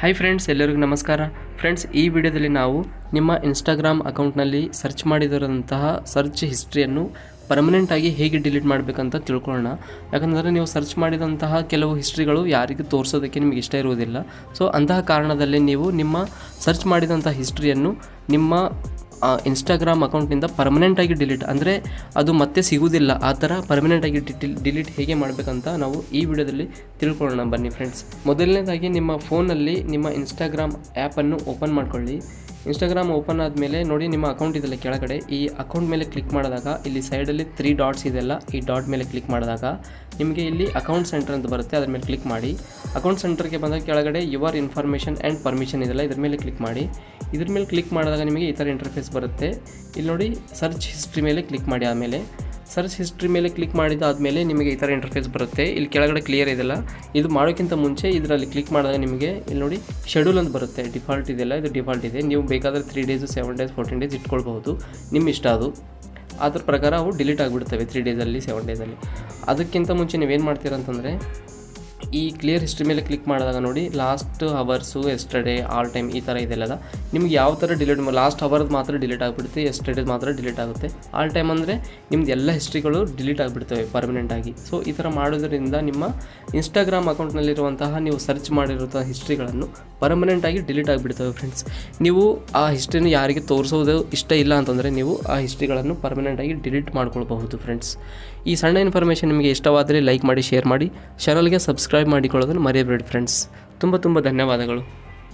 Hi friends ಎಲ್ಲರಿಗೂ ನಮಸ್ಕಾರ. Friends ಈ ವಿಡಿಯೋದಲ್ಲಿ ನಾವು ನಿಮ್ಮ ಇನ್ಸ್ಟಾಗ್ರಾಮ್ ಅಕೌಂಟ್ನಲ್ಲಿ ಸರ್ಚ್ ಮಾಡಿದಿರೋಂತಹ ಸರ್ಚ್ ಹಿಸ್ಟ್ರಿಯನ್ನು ಪರ್ಮನೆಂಟಾಗಿ ಹೇಗೆ ಡಿಲೀಟ್ ಮಾಡಬೇಕಂತ ತಿಳ್ಕೊಳ್ಳೋಣ. ಯಾಕಂದರೆ ನೀವು ಸರ್ಚ್ ಮಾಡಿದಂತಹ ಕೆಲವು ಹಿಸ್ಟ್ರಿಗಳು ಯಾರಿಗೂ ತೋರಿಸೋದಕ್ಕೆ ನಿಮಗೆ ಇಷ್ಟ ಇರುವುದಿಲ್ಲ. ಸೊ ಅಂತಹ ಕಾರಣದಲ್ಲಿ ನೀವು ನಿಮ್ಮ ಸರ್ಚ್ ಮಾಡಿದಂಥ ಹಿಸ್ಟ್ರಿಯನ್ನು ನಿಮ್ಮ ಇನ್ಸ್ಟಾಗ್ರಾಮ್ ಅಕೌಂಟ್ನಿಂದ ಪರ್ಮನೆಂಟಾಗಿ ಡಿಲೀಟ್ ಅಂದರೆ ಅದು ಮತ್ತೆ ಸಿಗುವುದಿಲ್ಲ. ಆ ಥರ ಪರ್ಮನೆಂಟಾಗಿ ಡಿಲೀಟ್ ಹೇಗೆ ಮಾಡಬೇಕಂತ ನಾವು ಈ ವಿಡಿಯೋದಲ್ಲಿ ತಿಳ್ಕೊಳ್ಳೋಣ ಬನ್ನಿ ಫ್ರೆಂಡ್ಸ್ ಮೊದಲನೇದಾಗಿ ನಿಮ್ಮ ಫೋನಲ್ಲಿ ನಿಮ್ಮ ಇನ್ಸ್ಟಾಗ್ರಾಮ್ ಆ್ಯಪನ್ನು ಓಪನ್ ಮಾಡ್ಕೊಳ್ಳಿ. ಇನ್ಸ್ಟಾಗ್ರಾಮ್ ಓಪನ್ ಆದಮೇಲೆ ನೋಡಿ ನಿಮ್ಮ ಅಕೌಂಟ್ ಇದೆಲ್ಲ ಕೆಳಗಡೆ. ಈ ಅಕೌಂಟ್ ಮೇಲೆ ಕ್ಲಿಕ್ ಮಾಡಿದಾಗ ಇಲ್ಲಿ ಸೈಡಲ್ಲಿ ತ್ರೀ ಡಾಟ್ಸ್ ಇದೆಲ್ಲ ಈ ಡಾಟ್ ಮೇಲೆ ಕ್ಲಿಕ್ ಮಾಡಿದಾಗ ನಿಮಗೆ ಇಲ್ಲಿ ಅಕೌಂಟ್ ಸೆಂಟರ್ ಅಂತ ಬರುತ್ತೆ, ಅದ್ರ ಮೇಲೆ ಕ್ಲಿಕ್ ಮಾಡಿ. ಅಕೌಂಟ್ ಸೆಂಟರ್ಗೆ ಬಂದಾಗ ಕೆಳಗಡೆ ಯುವರ್ ಇನ್ಫಾರ್ಮೇಷನ್ ಆ್ಯಂಡ್ ಪರ್ಮಿಷನ್ ಇದೆಲ್ಲ ಇದ್ರ ಮೇಲೆ ಕ್ಲಿಕ್ ಮಾಡಿ. ಇದ್ರ ಮೇಲೆ ಕ್ಲಿಕ್ ಮಾಡಿದಾಗ ನಿಮಗೆ ಈ ಥರ ಇಂಟರ್ಫೇಸ್ ಬರುತ್ತೆ. ಇಲ್ಲಿ ನೋಡಿ, ಸರ್ಚ್ ಹಿಸ್ಟ್ರಿ ಮೇಲೆ ಕ್ಲಿಕ್ ಮಾಡಿ ಆದಮೇಲೆ. ಸರ್ಚ್ ಹಿಸ್ಟ್ರಿ ಮೇಲೆ ಕ್ಲಿಕ್ ಮಾಡಿದಾದಮೇಲೆ ನಿಮಗೆ ಈ ಥರ ಇಂಟರ್ಫೇಸ್ ಬರುತ್ತೆ. ಇಲ್ಲಿ ಕೆಳಗಡೆ ಕ್ಲಿಯರ್ ಇದೆಲ್ಲ ಇದು ಮಾಡೋಕ್ಕಿಂತ ಮುಂಚೆ ಇದರಲ್ಲಿ ಕ್ಲಿಕ್ ಮಾಡಿದಾಗ ನಿಮಗೆ ಇಲ್ಲಿ ನೋಡಿ ಶೆಡ್ಯೂಲ್ ಅಂತ ಬರುತ್ತೆ. ಡಿಫಾಲ್ಟ್ ಇದೆಲ್ಲ ಇದು ಡಿಫಾಲ್ಟ್ ಇದೆ. ನೀವು ಬೇಕಾದರೆ three days seven days fourteen days ಇಟ್ಕೊಳ್ಬಹುದು. ನಿಮ್ಮ ಇಷ್ಟ ಅದು. ಅದ್ರ ಪ್ರಕಾರ ಅವು ಡಿಲೀಟ್ ಆಗಿಬಿಡ್ತವೆ ತ್ರೀ ಡೇಸಲ್ಲಿ ಸೆವೆನ್ ಡೇಸಲ್ಲಿ ಅದಕ್ಕಿಂತ ಮುಂಚೆ ನೀವೇನು ಮಾಡ್ತೀರ ಅಂತಂದರೆ ಈ ಕ್ಲಿಯರ್ ಹಿಸ್ಟ್ರಿ ಮೇಲೆ ಕ್ಲಿಕ್ ಮಾಡಿದಾಗ ನೋಡಿ last hours yesterday all time ಈ ಥರ ಇದೆಲ್ಲ ನಿಮ್ಗೆ ಯಾವ ಥರ ಡಿಲೀಟ್ ಲಾಸ್ಟ್ ಅವರ್ದು ಮಾತ್ರ ಡಿಲೀಟ್ ಆಗಿಬಿಡುತ್ತೆ ಎಸ್ಟರ್ಡೇ ಮಾತ್ರ ಡಿಲೀಟ್ ಆಗುತ್ತೆ. ಆಲ್ ಟೈಮ್ ಅಂದರೆ ನಿಮ್ದು ಎಲ್ಲ ಹಿಸ್ಟ್ರಿಗಳು ಡಿಲೀಟ್ ಆಗಿಬಿಡ್ತವೆ ಪರ್ಮನೆಂಟಾಗಿ ಸೊ ಈ ಥರ ಮಾಡೋದ್ರಿಂದ ನಿಮ್ಮ ಇನ್ಸ್ಟಾಗ್ರಾಮ್ ಅಕೌಂಟ್ನಲ್ಲಿರುವಂತಹ ನೀವು ಸರ್ಚ್ ಮಾಡಿರುವಂಥ ಹಿಸ್ಟ್ರಿಗಳನ್ನು ಪರ್ಮನೆಂಟಾಗಿ ಡಿಲೀಟ್ ಆಗಿಬಿಡ್ತವೆ ಫ್ರೆಂಡ್ಸ್ ನೀವು ಆ ಹಿಸ್ಟ್ರಿನ ಯಾರಿಗೆ ತೋರಿಸೋದು ಇಷ್ಟ ಇಲ್ಲ ಅಂತಂದರೆ ನೀವು ಆ ಹಿಸ್ಟ್ರಿಗಳನ್ನು ಪರ್ಮನೆಂಟಾಗಿ ಡಿಲೀಟ್ ಮಾಡ್ಕೊಳ್ಬಹುದು ಫ್ರೆಂಡ್ಸ್ ಈ ಸಣ್ಣ ಇನ್ಫಾರ್ಮೇಷನ್ ನಿಮಗೆ ಇಷ್ಟವಾದರೆ ಲೈಕ್ ಮಾಡಿ ಶೇರ್ ಮಾಡಿ. ಚಾನಲ್ಗೆ ಸಬ್ಸ್ಕ್ರೈಬ್ ಮಾಡಿಕೊಳ್ಳೋದನ್ನು ಮರೆಯಬೇಡಿ ಫ್ರೆಂಡ್ಸ್ ತುಂಬ ತುಂಬ ಧನ್ಯವಾದಗಳು.